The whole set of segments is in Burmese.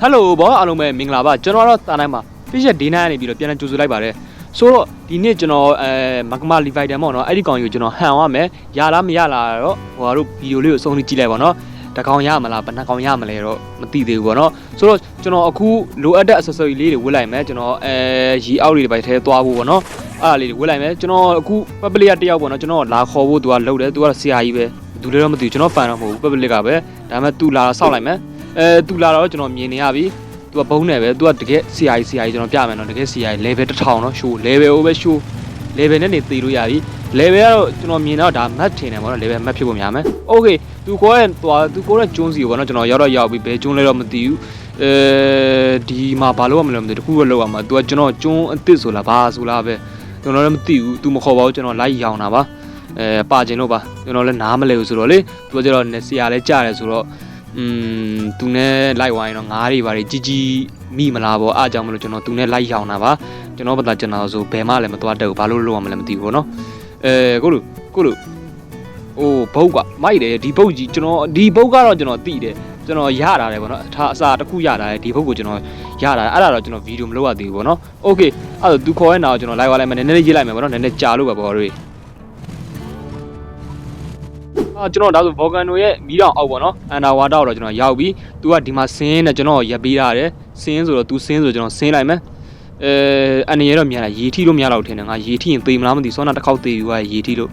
ဟယ်လိုဘောအားလုံးပဲမင်္ဂလာပါကျွန်တော်တော့တာတိုင်းမှာ fish day night ကနေပြီးတော့ပြန်လည်ကြိုဆိုလိုက်ပါတယ်ဆိုတော့ဒီနေ့ကျွန်တော်အဲမကမလီဗိုက်တန်ပေါ့နော်အဲ့ဒီကောင်ကြီးကိုကျွန်တော်ဟန်ရမယ်ရလားမရလားတော့ဟိုဟာတို့ဗီဒီယိုလေးကိုအဆုံးထိကြည့်လိုက်ပါနော်တကောင်ရမလားဘယ်နှကောင်ရမလဲတော့မသိသေးဘူးပေါ့နော်ဆိုတော့ကျွန်တော်အခုလိုအပ်တဲ့ accessory လေးတွေဝတ်လိုက်မယ်ကျွန်တော်အဲရီအောက်လေးတွေပိုက်ထဲသွားဖို့ပေါ့နော်အဲ့ဒါလေးတွေဝတ်လိုက်မယ်ကျွန်တော်အခု public တယောက်ပေါ့နော်ကျွန်တော်လာခေါ်ဖို့သူကလှုပ်တယ်သူကဆရာကြီးပဲသူလည်းတော့မသိဘူးကျွန်တော်ဖန်တော့မဟုတ်ဘူး public ကပဲဒါပေမဲ့သူလာတော့စောက်လိုက်မယ် အဲသူလာတော့ကျွန်တော်မြင်နေရပြီသူကဘုံနဲ့ပဲသူကတကယ် CI CI ကျွန်တော်ပြမယ်နော်တကယ် CI level 1000နော် show level ကိုပဲ show level နဲ့နေသိလို့ရပြီ level ကတော့ကျွန်တော်မြင်တော့ဒါ map ထင်တယ်ပေါ့နော် level map ဖြစ်ဖို့များမယ် okay သူကိုရဲ့သွားသူကိုရဲ့ကျွန်းစီကိုပေါ့နော်ကျွန်တော်ရောက်တော့ရောက်ပြီဘယ်ကျွန်းလဲတော့မသိဘူးအဲဒီမှာဘာလို့ရမလဲမသိဘူးတခုတော့လောက်ရမှာသူကကျွန်တော်ကျွန်းအစ်စ်ဆိုလားဘာဆိုလားပဲကျွန်တော်လည်းမသိဘူးသူမခေါ်ပါဘူးကျွန်တော်လိုက်ရောင်တာပါအဲပါကျင်လို့ပါကျွန်တော်လည်းနားမလဲဘူးဆိုတော့လေသူကကျတော့ဆရာလည်းကြားတယ်ဆိုတော့ อืมသူနဲ့လိုက်ဝိုင်းတော့ငားတွေဘာတွေကြီးကြီးမိမလားပေါ့အားကြောင့်မလို့ကျွန်တော်သူနဲ့လိုက်ရောင်တာပါကျွန်တော်ဘာသာကျွန်တော်ဆိုဘယ်မှလည်းမသွားတတ်ဘူးဘာလို့လုပ်ရမလဲမသိဘူးပေါ့နော်အဲကိုလူကိုလူအိုးဘုတ်ကမိုက်တယ်ဒီဘုတ်ကြီးကျွန်တော်ဒီဘုတ်ကတော့ကျွန်တော်သိတယ်ကျွန်တော်ရတာတယ်ပေါ့နော်အထာအစာတစ်ခုရတာတယ်ဒီဘုတ်ကိုကျွန်တော်ရတာတယ်အဲ့ဒါတော့ကျွန်တော်ဗီဒီယိုမလုပ်ရသေးဘူးပေါ့နော်โอเคအဲ့ဒါသူခေါ်ရဲ့နာကိုကျွန်တော်လိုက်သွားလိုက်မယ်နည်းနည်းလေးရေးလိုက်မယ်ပေါ့နော်နည်းနည်းကြာလို့ပဲပေါ့တို့အာ ကျွန်တော်ဒါဆို Volcano ရဲ့မီးတောင်အောက်ပေါ့နော်အန်ဒါဝါတာကိုတော့ကျွန်တော်ရောက်ပြီ။ तू ကဒီမှာဆင်းနေကျွန်တော်ရပ်ပေးရတယ်။ဆင်းဆိုတော့ तू ဆင်းဆိုကျွန်တော်ဆင်းလိုက်မယ်။အဲအနေရတော့မြန်လာရေထိလို့မရတော့ထင်တယ်ငါရေထိရင်သေမလားမသိစောနာတစ်ခေါက်သေပြီးွားရေထိလို့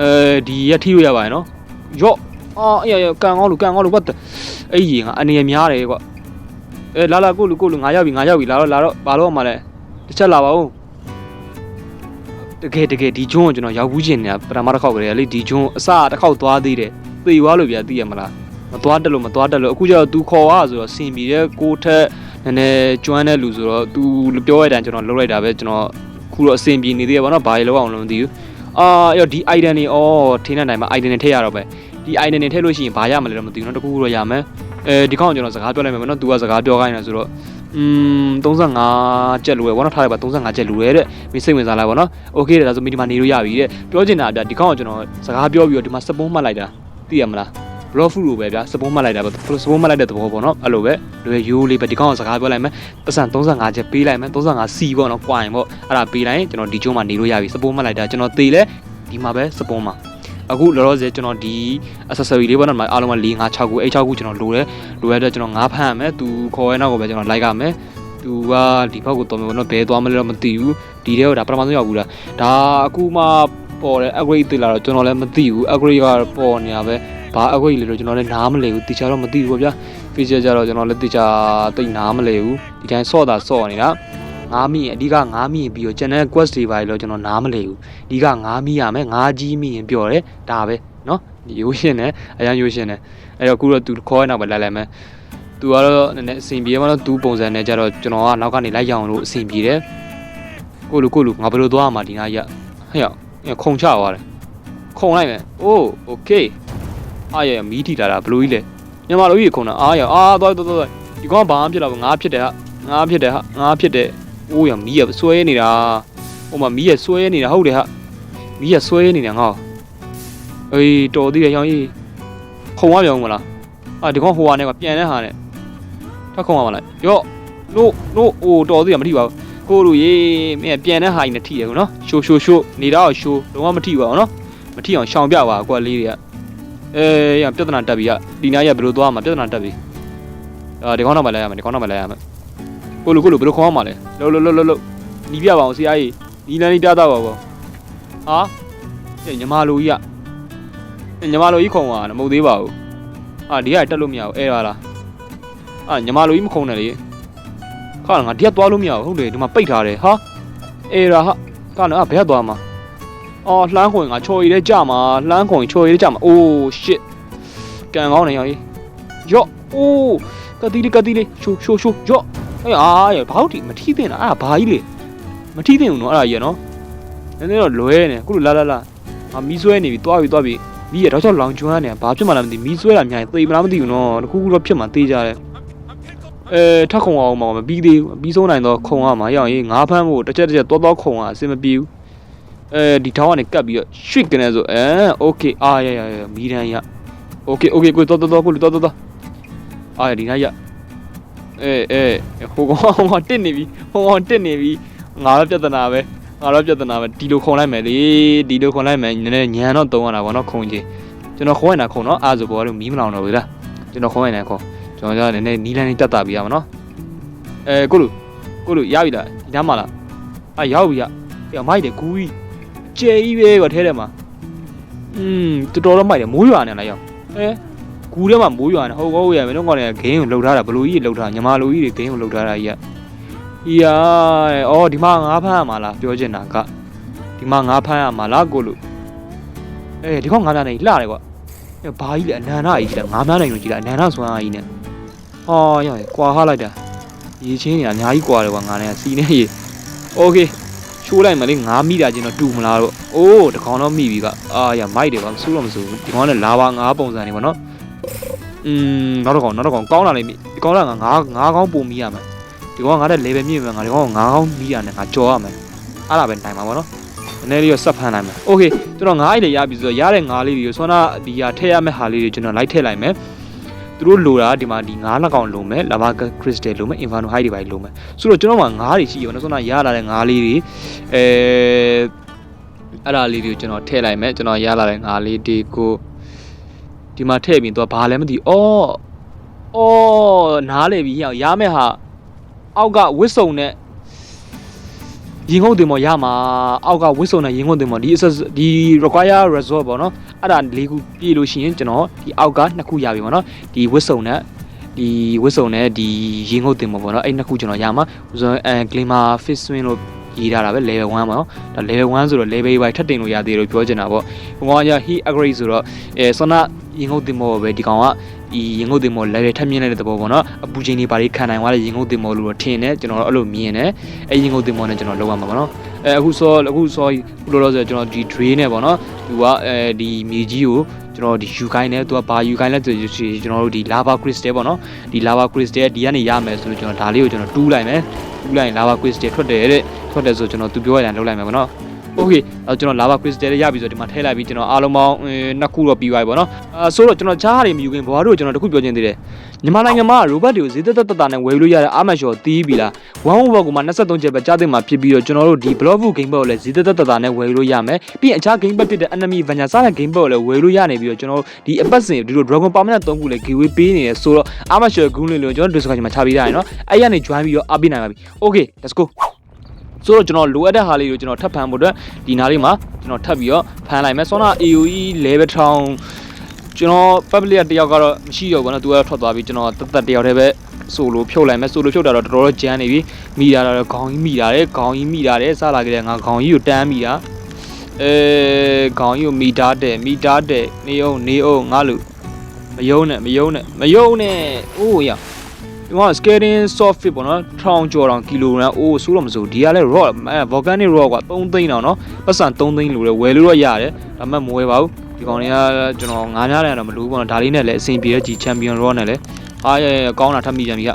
အဲဒီရက်ထိလို့ရပါတယ်နော်။ရော့အော်အေးရကန်ကောင်းလို့ကန်ကောင်းလို့ဘာအဲ့ရေငါအနေရများတယ်ကွာ။အဲလာလာကိုလူကိုလူငါရောက်ပြီငါရောက်ပြီလာတော့လာတော့ဘာလို့မှလဲတစ်ချက်လာပါဦးတ ကယ်တကယ်ဒီဂျွန်းကိုကျွန်တော်ရောက်ဘူးချင်နေတာပထမတစ်ခေါက်ကလေးလေဒီဂျွန်းအစတစ်ခေါက်သွားသေးတယ်သေသွားလို့ပြသိရမလားမသွားတက်လို့မသွားတက်လို့အခုကျတော့ तू ခေါ်ရဆိုတော့စင်ပြီးတဲ့ကိုထက်နည်းနည်းကျွမ်းတဲ့လူဆိုတော့ तू ပြောရတဲ့အတိုင်းကျွန်တော်လုပ်လိုက်တာပဲကျွန်တော်ခုတော့အစင်ပြေနေသေးရပါတော့ဘာလို့အောင်လို့မသိဘူးအာအဲ့တော့ဒီ item တွေဩထင်းတဲ့နိုင်မှာ item တွေထည့်ရတော့ပဲ ဒီ item တွေထည့်လို့ရှိရင်ဘာရမလဲတော့မသိဘူးเนาะတခုခုတော့ရမယ်အဲဒီကောင်ကျွန်တော်စကားပြောလိုက်မယ်ပေါ့နော် तू ကစကားပြောခိုင်းနေဆိုတော့อืม35ကျက်လူရယ်ဘောနော်ထားလိုက်ပါ35ကျက်လူရယ်တဲ့မိစိတ်ဝင်စားလိုက်ပါနော်โอเคတဲ့ဒါဆိုမိဒီမှာနေလို့ရပြီတဲ့ပြောချင်တာကဒီကောင်ကကျွန်တော်စကားပြောပြီးတော့ဒီမှာစပုံးမှတ်လိုက်တာသိရမလားဘလော့ဖူလိုပဲဗျာစပုံးမှတ်လိုက်တာပဲစပုံးမှတ်လိုက်တဲ့သဘောပေါ့နော်အဲ့လိုပဲလွယ်ရိုးလေးပဲဒီကောင်ကစကားပြောလိုက်မယ်ပတ်စံ35ချက်ပေးလိုက်မယ်35စီပေါ့နော်ကွာရင်ပေါ့အဲ့ဒါပေးလိုက်ရင်ကျွန်တော်ဒီကျုံးမှာနေလို့ရပြီစပုံးမှတ်လိုက်တာကျွန်တော်သေလဲဒီမှာပဲစပုံးမှာ အခုလောလောဆယ်ကျွန်တော်ဒီ accessory လေးပေါ့နော်အားလုံးက4 5 6ခု8 6ခုကျွန်တော်လိုတယ်လိုရတဲ့ကျွန်တော်5ဖမ်းရမယ်သူခေါ်ရဲနောက်ကိုပဲကျွန်တော်လိုက်ရမယ်သူကဒီဘက်ကိုတော်မယ်ပေါ့နော်ဘယ်သွားမလဲတော့မသိဘူးဒီတဲ့ကိုဒါပထမဆုံးရောက်ဘူးလားဒါအခုမှပေါ်တယ် upgrade သိလာတော့ကျွန်တော်လည်းမသိဘူး upgrade ကပေါ်နေတာပဲဘာ upgrade လဲလို့ကျွန်တော်လည်းနားမလည်ဘူးတခြားတော့မသိဘူးပေါ့ဗျာ feature ကြတော့ကျွန်တော်လည်းတခြားသိနားမလည်ဘူးဒီတိုင်းဆော့တာဆော့နေတာ ငားမိရင်အဓိကငားမိရင်ပြီးတော့ channel quest တွေပါလို့ကျွန်တော်နားမလည်ဘူးအဓိကငားမိရမယ်ငားကြီးမိရင်ပြောတယ်ဒါပဲเนาะရိုးရှင်းတယ်အရန်ရိုးရှင်းတယ်အဲ့တော့အခုတော့သူခေါ်ရနောက်ပဲလိုက်လိုက်မယ်သူကတော့နည်းနည်းအဆင်ပြေမှတော့သူပုံစံနဲ့ကြတော့ကျွန်တော်ကနောက်ကနေလိုက်ရအောင်လို့အဆင်ပြေတယ်ကိုလူကိုလူငါဘယ်လိုသွားမှာဒီနားရဟဲ့ရောက်ခုံချသွားတယ်ခုံလိုက်မယ်အိုးโอเคအားရမီးထိတာလားဘလူးကြီးလေညမလူကြီးခုံတာအားရအာသွားသွားသွားဒီကောင်ဘာမှဖြစ်တော့ငါဖြစ်တယ်ဟာငါဖြစ်တယ်ဟာငါဖြစ်တယ် အိုးရမီးရဆွဲနေတာဟိုမှာမီးရဆွဲနေတာဟုတ်တယ်ဟာမီးရဆွဲနေတာငါအေးတော်သေးတယ်ရောင်ကြီးခုံရပြောင်းမလားအာဒီကောင်ဟိုဟာနဲ့ကပြန်တဲ့ဟာနဲ့ထပ်ခုံရမလားရော့နို့နို့အိုးတော်သေးတယ်မထိပါဘူးကိုလူရေမင်းပြန်တဲ့ဟာကြီးနဲ့ထိရကူနော်ရှိုးရှိုးရှိုးနေတော့ရှိုးလုံးဝမထိပါဘူးနော်မထိအောင်ရှောင်ပြပါကွာလေးတွေကအဲရပြဿနာတက်ပြီကဒီနားရဘယ်လိုသွားမှာပြဿနာတက်ပြီအာဒီကောင်တော့မလဲရမယ်ဒီကောင်တော့မလဲရမယ် ကိုလူကိုလူဘယ်လိုခေါ်မှာလဲလှုပ်လှုပ်လှုပ်လှုပ်နီးပြပါအောင်ဆရာကြီးနီးလန်းနီးပြတော့ပါဘောဟာညမလူကြီးကညမလူကြီးခုံသွားတာမဟုတ်သေးပါဘူးအာဒီကတက်လို့မရဘူးအဲပါလားအာညမလူကြီးမခုံနဲ့လေခါငါဒီကသွားလို့မရဘူးဟုတ်တယ်ဒီမှာပိတ်ထားတယ်ဟာအေးရာဟာခါနော်ဘယ်ကသွားမှာအော်လှမ်းခွင်ငါချော်ရည်တဲ့ကြမှာလှမ်းခွင်ချော်ရည်တဲ့ကြမှာအိုး shit ကန်ကောင်းနေရောင်ကြီးယော့အိုးကတိလေးကတိလေးရှိုးရှိုးရှိုးယော့ အေးအားရဘာလို့ဒီမထီးတင်တာအဲ့ဒါဘာကြီးလေမထီးတင်ဘူးနော်အဲ့ဒါကြီးရနော်နည်းနည်းတော့လွဲနေခုလိုလာလာလာငါမီးဆွဲနေပြီတွားပြီတွားပြီမီးရတော့ချောက်လောင်ကျွမ်းနေဘာဖြစ်မှလားမသိမီးဆွဲတာများရင်သေမလားမသိဘူးနော်တခုခုတော့ဖြစ်မှသေကြတယ်အဲထက်ခုံအောင်မပြီးသေးဘူးပြီးဆုံးနိုင်တော့ခုံရမှာရောက်ရင်ငါးဖမ်းဖို့တစ်ချက်တစ်ချက်တွားတွားခုံရအဆင်မပြေဘူးအဲဒီထောင်းကနေကတ်ပြီးတော့ရွှစ်ကနေဆိုအဲโอเคအာရရရမီးတန်းရโอเคโอเคကိုတော်တော်တော်ကိုတော်တော်တော်အာဒီနားရ အေးအေးဟိုကောင်ဟိုကောင်တစ်နေပြီဟိုကောင်တစ်နေပြီငါတော့ပြဿနာပဲငါတော့ပြဿနာပဲဒီလိုခုံလိုက်မယ်လေဒီလိုခုံလိုက်မယ်နည်းနည်းညံတော့တုံးရတာပေါ့နော်ခုံချင်းကျွန်တော်ခုံရတာခုံနော်အားဆိုပေါ်လို့မီးမလောင်တော့ဘူးလားကျွန်တော်ခုံရနေခုံကျွန်တော်ကနည်းနည်းနီးလန်းလေးတက်တာပြရမှာနော်အဲကိုလူကိုလူရပြီလားဒီနားမှာလားအာရောက်ပြီရပြမိုက်တယ်ကူကြီးကျဲကြီးပဲကွာထဲထဲမှာอืมတော်တော်တော့မိုက်တယ်မိုးရွာနေလားရောက်အဲ ကူထဲမှာမိုးရွာနေဟုတ်ဟုတ်ရမယ်တော့ကောင်လည်းဂိမ်းကိုလှုပ်ထားတာဘလူကြီးလှုပ်ထားညီမလူကြီးတွေဂိမ်းကိုလှုပ်ထားတာကြီးက။ဤယာ။အော်ဒီမှာငါးဖမ်းရမှာလားပြောချင်တာကဒီမှာငါးဖမ်းရမှာလားကိုလို့။အေးဒီကောင်ငါးနာနေလှတယ်ကွာ။အဲဘာကြီးလဲအနန္ဒကြီးလားငါးများနိုင်လို့ကြီးလားအနန္ဒဆွမ်းအားကြီးနဲ့။ဟောရရကွာဟလိုက်တာ။ရေချင်းကြီးအများကြီးကွာတယ်ကွာငါနဲ့စီနေရေ။ Okay ချိုးလိုက်မလေးငါမိတာချင်းတော့တူမလားတော့။အိုးတကောင်တော့မိပြီက။အာရမိုက်တယ်ကွာမစိုးတော့မစိုးဘူး။ဒီကောင်ကလည်းလာပါငါးပုံစံနေပါနော်။ อืมနောက်တစ်ကောင်နောက်တစ်ကောင်ကောင်းလာလိမ့်မယ်။ဒီကောင်ကငါငါးငါးကောင်းပုံမိရမယ်။ဒီကောင်ကငါတဲ့ level မြင့်မြင့်ငါဒီကောင်ကငါးကောင်းမီးရတယ်ငါကြော်ရမယ်အဲ့ဒါပဲနိုင်မှာပေါ့နော်နည်းနည်းလေးတော့ဆက်ဖမ်းနိုင်မယ် okay ကျွန်တော်ငါးအိတ်လေးရပြီဆိုတော့ရတဲ့ငါးလေးတွေကိုဆွမ်းနာဒီဟာထည့်ရမယ့်ဟာလေးတွေကျွန်တော်လိုက်ထည့်လိုက်မယ်သူတို့လိုတာဒီမှာဒီငါးနှစ်ကောင်လိုမယ် lava crystal လိုမယ် inferno high တွေပါလိုမယ်ဆိုတော့ကျွန်တော်ကငါးတွေရှိရပါတော့ဆွမ်းနာရလာတဲ့ငါးလေးတွေအဲအဲ့ဒါလေးတွေကိုကျွန်တော်ထည့်လိုက်မယ်ကျွန်တော်ရလာတဲ့ငါးလေးတွေကို ဒီမှာထည့်ပြီးတော့ဘာလဲမသိအော်အော်နားလေပြီရမယ်ဟာအောက်ကဝစ်စုံနဲ့ရင်ခုန်တင်မော်ရမှာအောက်ကဝစ်စုံနဲ့ရင်ခုန်တင်မော်ဒီ access ဒီ require resort ပေါ့နော်အဲ့ဒါ၄ခုပြည့်လို့ရှိရင်ကျွန်တော်ဒီအောက်ကနှစ်ခုရပြီပေါ့နော်ဒီဝစ်စုံနဲ့ဒီဝစ်စုံနဲ့ဒီရင်ခုန်တင်မော်ပေါ့နော်အဲ့နှစ်ခုကျွန်တော်ရမှာဥစားအဲ glimmer fish swing လို့ ရေးထားတာပဲ level 1ပေါ့နော်ဒါ level 1ဆိုတော့ level ပဲထပ်တင်လို့ရသေးတယ်လို့ပြောချင်တာပေါ့ဟိုကောင်က he agree ဆိုတော့အဲဆနာရင်ခုန်တင်မော်ပဲဒီကောင်ကဒီရင်ငုတ်တင်မော် level ထပ်မြင့်တဲ့သဘောပေါ့နော်အပူချိန်တွေဘာတွေခံနိုင်သွားတဲ့ရင်ငုတ်တင်မော်လို့တော့ထင်တယ်ကျွန်တော်တော့အဲ့လိုမြင်တယ်အဲရင်ငုတ်တင်မော်နဲ့ကျွန်တော်လောက်ရမှာပေါ့နော်အဲအခုစောအခုစောခုလောလောဆယ်ကျွန်တော်ဒီ drain နဲ့ပေါ့နော်သူကအဲဒီမြေကြီးကို ကျွန်တော်ဒီယူခိုင်းနဲ့သူကဘာယူခိုင်းလဲဆိုကျွန်တော်တို့ဒီ lava crystal ပေါ့နော်ဒီ lava crystal ဒီကနေရမယ်ဆိုလို့ကျွန်တော်ဒါလေးကိုကျွန်တော်တူးလိုက်မယ်တူးလိုက်ရင် lava crystal ထွက်တယ်တဲ့ထွက်တယ်ဆိုကျွန်တော်သူပြောရတဲ့လောက်လိုက်မယ်ပေါ့နော် okay အဲကျွန်တော် lava crystal ရပြီဆိုဒီမှာထည့်လိုက်ပြီးကျွန်တော်အားလုံးပေါင်းနှစ်ခုတော့ပြီးသွားပြီပေါ့နော်အဲဆိုတော့ကျွန်တော်ကြားရတယ်မယူခင်ဘွားတို့ကျွန်တော်တခုပြောချင်သေးတယ်မြန်မာနိုင်ငံမှာ robot တွေကိုဈေးသက်သက်သက်နဲ့ဝယ်လို့ရတဲ့အာမတ်ရှော်တီးပြီလား1 over ကမှ23ချက်ပဲကြားသိမှာဖြစ်ပြီးတော့ကျွန်တော်တို့ဒီ block book game board ကိုလည်းဈေးသက်သက်သက်နဲ့ဝယ်လို့ရမယ်ပြီးရင်အခြား game board ဖြစ်တဲ့ enemy vanya စတဲ့ game board ကိုလည်းဝယ်လို့ရနေပြီးတော့ကျွန်တော်တို့ဒီအပတ်စဉ်ဒီလို dragon permanent 3ခုလည်း giveaway ပေးနေတယ်ဆိုတော့အာမတ်ရှော် goon လေးလို့ကျွန်တော် discussion မှာချပေးထားရနော်အဲ့ရနေ join ပြီးတော့အားပေးနိုင်ပါပြီ okay let's go ဆိုတော့ကျွန်တော်လိုအပ်တဲ့ဟာလေးကိုကျွန်တော်ထပ်ဖမ်းဖို့အတွက်ဒီနားလေးမှာကျွန်တော်ထပ်ပြီးတော့ဖမ်းလိုက်မယ်ဆောနာ AOE level ထောင်ကျွန်တော် public တယောက်ကတော့မရှိတော့ဘူးနော်သူကတော့ထွက်သွားပြီကျွန်တော်တက်တက်တယောက်တည်းပဲဆိုလိုဖြုတ်လိုက်မယ်ဆိုလိုဖြုတ်တာတော့တော်တော်ကြမ်းနေပြီမိတာတော့ခေါင်းကြီးမိတာတယ်ခေါင်းကြီးမိတာတယ်စလာကြတဲ့ငါခေါင်းကြီးကိုတန်းမိတာအဲခေါင်းကြီးကိုမိတာတယ်မိတာတယ်နေအောင်နေအောင်ငါလူမယုံနဲ့မယုံနဲ့မယုံနဲ့အိုးရ ဒီမှာ scaling soft fit ပေါ့နော်ထောင်ကျော်တောင်ကီလိုဂရမ်အိုးဆိုးတော့မဆိုးဒီကလည်း raw အဲ volcanic raw က3သိန်းတောင်နော်ပတ်စံ3သိန်းလိုလဲဝယ်လို့တော့ရတယ်ဒါပေမဲ့မဝယ်ပါဘူးဒီကောင်တွေကကျွန်တော်ငားများတယ်တော့မလို့ပေါ့နော်ဒါလေးနဲ့လည်းအဆင်ပြေတဲ့ G champion raw နဲ့လည်းအားရကောင်းတာထပ်မိပြန်ပြီ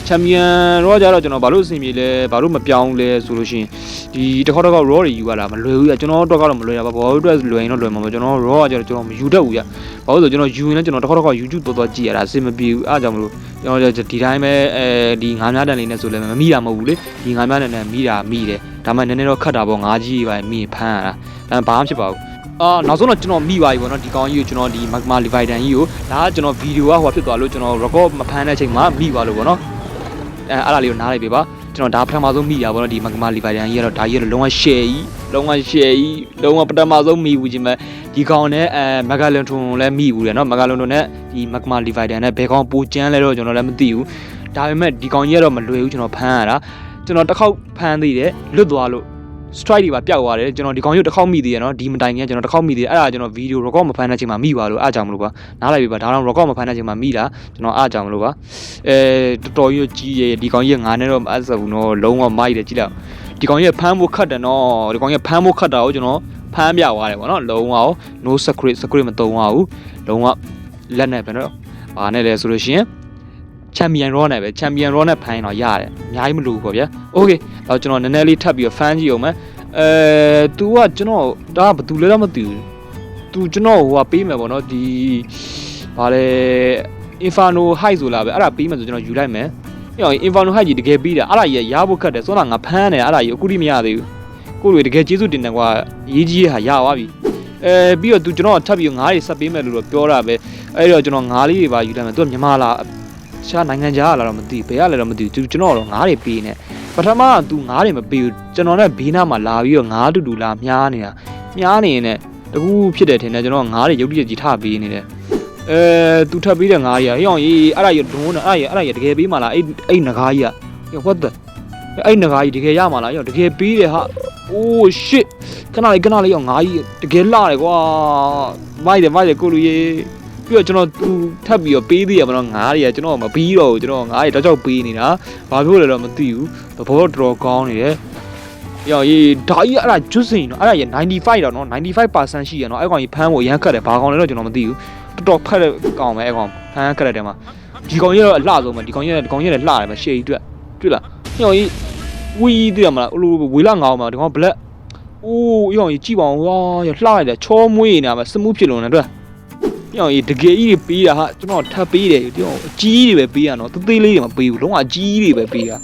က champion raw ကြတော့ကျွန်တော်ဘာလို့အဆင်ပြေလဲဘာလို့မပြောင်းလဲဆိုလို့ရှိရင်ဒီတစ်ခေါက်တစ်ခေါက် raw တွေယူရတာမလွယ်ဘူးကကျွန်တော်တော့ကတော့မလွယ်တာပါဘာလို့အတွက်လွယ်ရင်တော့လွယ်မှာမကျွန်တော် raw ကကျတော့ကျွန်တော်မယူတတ်ဘူးကဘာလို့ဆိုကျွန်တော်ယူရင်လည်းကျွန်တော်တစ်ခေါက်တစ်ခေါက် YouTube တော်တော်ကြည့်ရတာအဆင်မပြေဘူးအားကြောင့်မလို့ကျွန်တော်ဒီတိုင်းပဲအဲဒီငါးများတန်လေးနဲ့ဆိုလည်းမမိတာမဟုတ်ဘူးလေဒီငါးများတန်နဲ့မိတာမိတယ်ဒါမှနည်းနည်းတော့ခတ်တာပေါ့ငါးကြီးပဲမိဖမ်းရတာဒါဘာမှဖြစ်ပါဘူးအာနောက်ဆုံးတော့ကျွန်တော်မိပါပြီပေါ့နော်ဒီကောင်ကြီးကိုကျွန်တော်ဒီ magma leviathan ကြီးကိုဒါကကျွန်တော်ဗီဒီယိုကဟိုဖြစ်သွားလို့ကျွန်တော် record မဖမ်းတဲ့အချိန်မှာမိပါလို့ပေါ့နော် အဲအဲ့ဒါလေးကိုနားလိုက်ပေးပါကျွန်တော်ဒါပထမဆုံးမိရပါတော့ဒီ magma leviathan ကြီးကတော့ဒါကြီးကတော့လုံးဝ share ကြီးလုံးဝ share ကြီးလုံးဝပထမဆုံးမိဘူးချင်းပဲဒီကောင်နဲ့အဲ megalon ထုံလည်းမိဘူးတယ်နော် megalon ထုံနဲ့ဒီ magma leviathan နဲ့ဘယ်ကောင်ပိုကျန်းလဲတော့ကျွန်တော်လည်းမသိဘူးဒါပေမဲ့ဒီကောင်ကြီးကတော့မလွယ်ဘူးကျွန်တော်ဖမ်းရတာကျွန်တော်တစ်ခေါက်ဖမ်းသေးတယ်လွတ်သွားလို့ strike တွေပါပျောက်သွားတယ်ကျွန်တော်ဒီကောင်ရုပ်တစ်ခေါက်မိသေးတယ်နော်ဒီမတိုင်ခင်ကကျွန်တော်တစ်ခေါက်မိသေးတယ်အဲ့ဒါကျွန်တော်ဗီဒီယို record မဖမ်းတဲ့ချိန်မှာမိပါလို့အားကြောင့်မလို့ပါနားလိုက်ပြီပါဒါတော့ record မဖမ်းတဲ့ချိန်မှာမိတာကျွန်တော်အားကြောင့်မလို့ပါအဲတော်တော်ကြီးကြီးရဒီကောင်ကြီးငါနဲ့တော့မအပ်စဘူးနော်လုံးဝမိုက်တယ်ကြည့်လိုက်ဒီကောင်ကြီးဖမ်းဖို့ခတ်တယ်နော်ဒီကောင်ကြီးဖမ်းဖို့ခတ်တာကိုကျွန်တော်ဖမ်းပြသွားတယ်ပေါ့နော်လုံးဝ no secret secret မတုံးပါဘူးလုံးဝလက်နဲ့ပဲနော်ဘာနဲ့လဲဆိုလို့ရှိရင် ချန်ပီယံရောနဲ့ပဲချန်ပီယံရောနဲ့ဖမ်းရင်တော့ရတယ်အများကြီးမလိုဘူးပေါ့ဗျာโอเคတော့ကျွန်တော်နည်းနည်းလေးထပ်ပြီးတော့ဖမ်းကြည့်အောင်မယ်အဲ तू ကကျွန်တော်ဒါကဘာတူလဲတော့မသိဘူး तू ကျွန်တော်ဟိုကပေးမယ်ပေါ့နော်ဒီဗာလဲ Inferno High ဆိုလာပဲအဲ့ဒါပေးမယ်ဆိုကျွန်တော်ယူလိုက်မယ် ဟေ့ inferno height ကြီးတကယ်ပြီးတာအဲ့ဒါကြီးရဖို့ခက်တယ်စောနာငါဖမ်းတယ်အဲ့ဒါကြီးအခုထိမရသေးဘူးကိုလူတကယ်ကျေးဇူးတင်တယ်ကွာရေးကြီးရဲ့ဟာရသွားပြီအဲပြီးတော့ तू ကျွန်တော်ထပ်ပြီးငါးတွေဆက်ပေးမယ်လို့တော့ပြောတာပဲအဲ့တော့ကျွန်တော်ငါးလေးတွေပါယူလိုက်မယ် तू မြန်မာလာ ရှားနိုင်ငံခြားလာတော့မသိဘယ်ရလဲတော့မသိဘူး तू ကျွန်တော်တော့ငါးတွေပေးနေပထမက तू ငါးတွေမပေးဘူးကျွန်တော်နဲ့ဘေးနားမှာလာပြီးတော့ငါးတူတူလာမြားနေတာမြားနေရင်တကူဖြစ်တယ်ထင်တယ်ကျွန်တော်ငါးတွေရုပ်တရက်ကြီးထပေးနေတယ် အဲသူထပ်ပြီးတဲ့ငါးကြီးอ่ะဟေ့အောင်ကြီးအဲ့ဒါကြီးဒုံးတာအဲ့ဒါကြီးအဲ့ဒါကြီးတကယ်ပေးမှလားအဲ့အဲ့ငကားကြီးอ่ะဟေ့ what the အဲ့ငကားကြီးတကယ်ရမှလားဟေ့တကယ်ပေးတယ်ဟာ oh shit ခဏလေးခဏလေးအောင်ငါးကြီးတကယ်လာတယ်ကွာမိုက်တယ်မိုက်တယ်ကိုလူကြီး ပြီးတော့ကျွန်တော်သူထပ်ပြီးတော့ပေးသေးရမလို့ငါးတွေကကျွန်တော်မပြီးတော့ဘူးကျွန်တော်ငါးတွေတော့ကြောက်ပေးနေတာဘာဖြစ်လို့လဲတော့မသိဘူးသဘောတော်တော်ကောင်းနေတယ်ယောရေးဒါကြီးအဲ့ဒါကျွတ်စင်နော်အဲ့ဒါရ95တော့နော်95%ရှိရနော်အဲ့ကောင်ကြီးဖမ်းဖို့ရမ်းခတ်တယ်ဘာကောင်လဲတော့ကျွန်တော်မသိဘူးတော်တော်ဖက်တဲ့ကောင်ပဲအကောင်ဖန်ကရက်တယ်မှာဒီကောင်ကြီးတော့အလှဆုံးပဲဒီကောင်ကြီးကဒီကောင်ကြီးလည်းလှတယ်ပဲရှေ့ကြီးတွေ့တွေ့လားညောင်ကြီးဝီးသိရမလားဟိုဝေလာငောင်းမှာဒီကောင်ဘလက်အိုးညောင်ကြီးကြည့်ပါဦးဟာရလှလိုက်တယ်ချောမွေးနေတာပဲစမှုဖြစ်လုံးနေတွေ့ ညောင်ကြီးတကယ်ကြီးတွေပေးတာဟာကျွန်တော်ထပ်ပေးတယ်ဒီကောင်အကြီးတွေပဲပေးရနော်သေးသေးလေးတွေမပေးဘူးလုံးဝအကြီးတွေပဲပေးတာ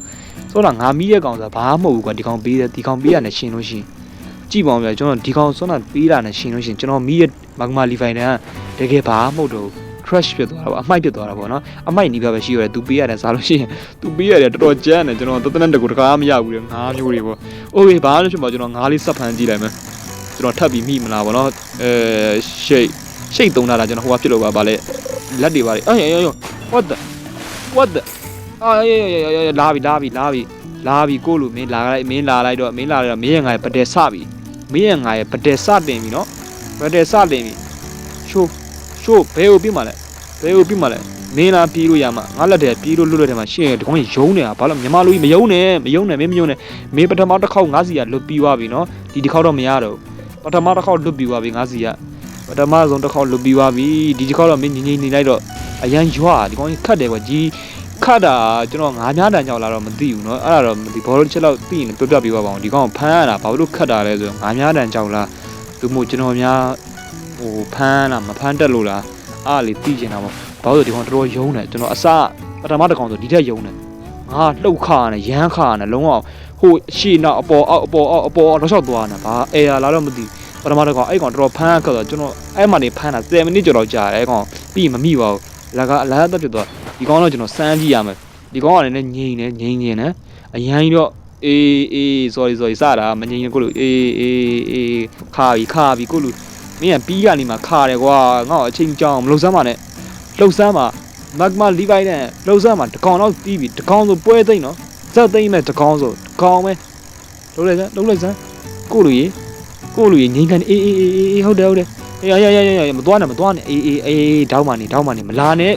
ဆိုတော့ငါမီးတဲ့ကောင်ဆိုတာဘာမှမဟုတ်ဘူးကွာဒီကောင်ပေးတယ်ဒီကောင်ပေးရတယ်ရှင်လို့ရှိရင်ကြည့်ပါဦးဗျာကျွန်တော်ဒီကောင်စွမ်းတာပေးတာနဲ့ရှင်လို့ရှိရင်ကျွန်တော်မီးရဲ့မဂမာလီဖိုင်တန်က တကယ်ဘာမှမဟုတ်တော့ဘူး crash ဖြစ်သွားတာပေါ့အမိုက်ဖြစ်သွားတာပေါ့နော်အမိုက်နီးပြပဲရှိရတယ် तू ပေးရတယ်စားလို့ရှိရင် तू ပေးရတယ်တော်တော်ကြမ်းတယ်ကျွန်တော်တသနဲ့တကူတကားမရဘူးလေငါးမျိုးတွေပေါ့โอเคဘာလို့ဖြစ်မှာကျွန်တော်ငါးလေးစပ်ဖန်ကြည့်လိုက်မယ်ကျွန်တော်ထပ်ပြီးမိမလားပေါ့နော်အဲရှိတ် ရှိတ်သုံးတာလားကျွန်တော်ဟိုကဖြစ်လို့ပါဗာလေလက်တွေပါလေအေးအေး what the what the အာအေးအေးအေးလာပြီလာပြီလာပြီလာပြီကိုလူမင်းလာလိုက်မင်းလာလိုက်တော့မင်းလာလိုက်တော့မင်းရဲ့ငါရဲ့ပတဲစပြီမင်းရဲ့ငါရဲ့ပတဲစတင်ပြီနော်ပတဲစတင်ပြီရှိုးရှိုးဘယ်ကိုပြစ်မှာလဲဘယ်ကိုပြစ်မှာလဲမင်းလားပြေးလို့ရမှာငါလက်ထဲပြေးလို့လွတ်လွတ်ထဲမှာရှင်းရဒီကောင်ကြီးယုံနေတာဘာလို့မြန်မာလူကြီးမယုံနဲ့မယုံနဲ့မင်းမယုံနဲ့မင်းပထမတစ်ခေါက်ငါးစီကလွတ်ပြီးသွားပြီနော်ဒီတစ်ခေါက်တော့မရတော့ဘူးပထမတစ်ခေါက်လွတ်ပြီးသွားပြီငါးစီက ပထမဆုံးတစ်ခေါက်လွတ်ပြီးသွားပြီဒီတစ်ခေါက်တော့မင်းငငိမ့်နေလိုက်တော့အရန်ရွာဒီကောင်ကြီးခတ်တယ်ကွာကြီးခတ်တာကျွန်တော်ငါးများတန်ကြောက်လာတော့မသိဘူးเนาะအဲ့ဒါတော့ဒီဘောလုံးချက်လောက်သိရင်ပြပြပြပါပါအောင်ဒီကောင်ဖမ်းရတာဘာလို့ခတ်တာလဲဆိုတော့ငါးများတန်ကြောက်လားသူမို့ကျွန်တော်များ ဟိုဖမ်းလားမဖမ်းတက်လို့လားအားလေသိကျင်တာပေါ့ဘာလို့လဲဒီကောင်တော်တော်ယုံတယ်ကျွန်တော်အစပထမတစ်ကောင်ဆိုဒီထက်ယုံတယ်ငါလှုပ်ခါနဲ့ရမ်းခါနဲ့လုံးဝဟိုရှေ့နောက်အပေါ်အောက်အပေါ်အောက်အပေါ်အောက်တော့လျှောက်သွားနေတာဘာအဲရလာတော့မသိ ပထမတစ်ကောင်အဲ့ကောင်တော်တော်ဖမ်းခါတော့ကျွန်တော်အဲ့မှနေဖမ်းတာ7မိနစ်ကျော်တော့ကြာတယ်အဲ့ကောင်ပြီးမမိပါဘူးလကအလားတက်ပြသွားဒီကောင်တော့ကျွန်တော်စမ်းကြည့်ရမယ်ဒီကောင်ကလည်းငြိမ်နေငြိမ်နေတယ်အရန်ကြီးတော့အေးအေး sorry sorry စတာမငြိမ်ကိုလို့အေးအေးအေးခါပြီခါပြီကိုလို့မင်းကပြီးကနေမှခါတယ်ကွာငါ့ကိုအချိန်ကြောင်မလှုပ်စမ်းပါနဲ့လှုပ်စမ်းပါမက်ဂမာလီဗိုင်းနဲ့လှုပ်စမ်းပါတကောင်တော့ပြီးပြီတကောင်ဆိုပွဲသိမ့်နော်ဇက်သိမ့်မဲ့တကောင်ဆိုတကောင်ပဲလှုပ်လိုက်စမ်းလှုပ်လိုက်စမ်းကိုလူကြီး ကိုလူကြီးငိမ့်ကန်အေးအေးအေးအေးဟုတ်တယ်ဟုတ်တယ်အေးရရရရရမသွားနဲ့မသွားနဲ့အေးအေးအေးတောင်းပါနေတောင်းပါနေမလာနဲ့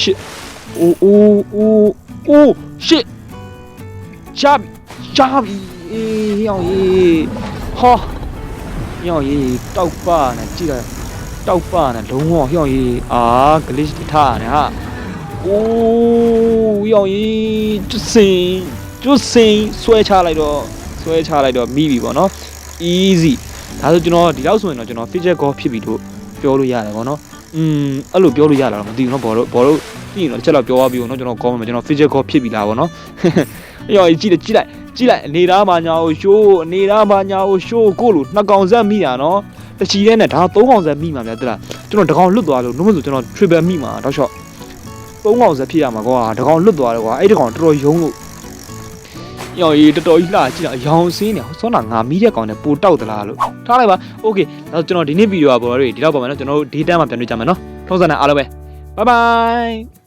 ရှစ်အိုးအိုးအိုးအိုးရှစ်ရှာပြီရှာပြီအေးဟောင်းရေးဟာဟျောင်းရေးတောက်ပါနဲ့ကြည့်လိုက်တောက်ပါနဲ့လုံးဝဟျောင်းရေးအာဂလစ်ထားရတယ်ဟာအိုးဟျောင်းရေးကျွတ်စင်ကျွတ်စင်ဆွဲချလိုက်တော့ဆွဲချလိုက်တော့မိပြီပေါ့နော် easy ဒါဆိုကျွန်တော်ဒီလောက်ဆိုရင်တော့ကျွန်တော် fidget golf ဖြစ်ပြီလို့ပြောလို့ရတယ်ပေါ့နော်อืมအဲ့လိုပြောလို့ရတာတော့မသိဘူးเนาะဘောလို့ဘောလို့ပြီးရင်တော့တစ်ချက်လောက်ပြောသွားပြီးတော့เนาะကျွန်တော်ကောင်းမယ်ကျွန်တော် fidget golf ဖြစ်ပြီလားပေါ့နော် ဟျောင်းရေးကြည့်တယ်ကြည့်လိုက် ကြည့်လိုက်အနေသားမာညာကိုရှိုးအနေသားမာညာကိုရှိုးကိုလို့နှစ်ကောင်ဆက်မိတာနော်တချီတဲ့နဲ့ဒါသုံးကောင်ဆက်မိမှာဗျာတလားကျွန်တော်တကောင်လွတ်သွားလို့နှုတ်မဆိုကျွန်တော် triple မိမှာတော့ရှော့သုံးကောင်ဆက်ဖြစ်ရမှာကွာတကောင်လွတ်သွားတယ်ကွာအဲ့တကောင်တော်တော်ယုံလို့ ညော်ကြီးတော်တော်ကြီးလှကြည့်တာအယောင်စင်းနေဆောနာငါမိတဲ့ကောင်နဲ့ပိုတောက်သလားလို့ထားလိုက်ပါโอเคဒါဆိုကျွန်တော်ဒီနေ့ဗီဒီယိုကဘော်ရီဒီတော့ပါမယ်နော်ကျွန်တော်တို့ data မှာပြန်တွေ့ကြမယ်နော်ထုံးစံနဲ့အားလုံးပဲ bye bye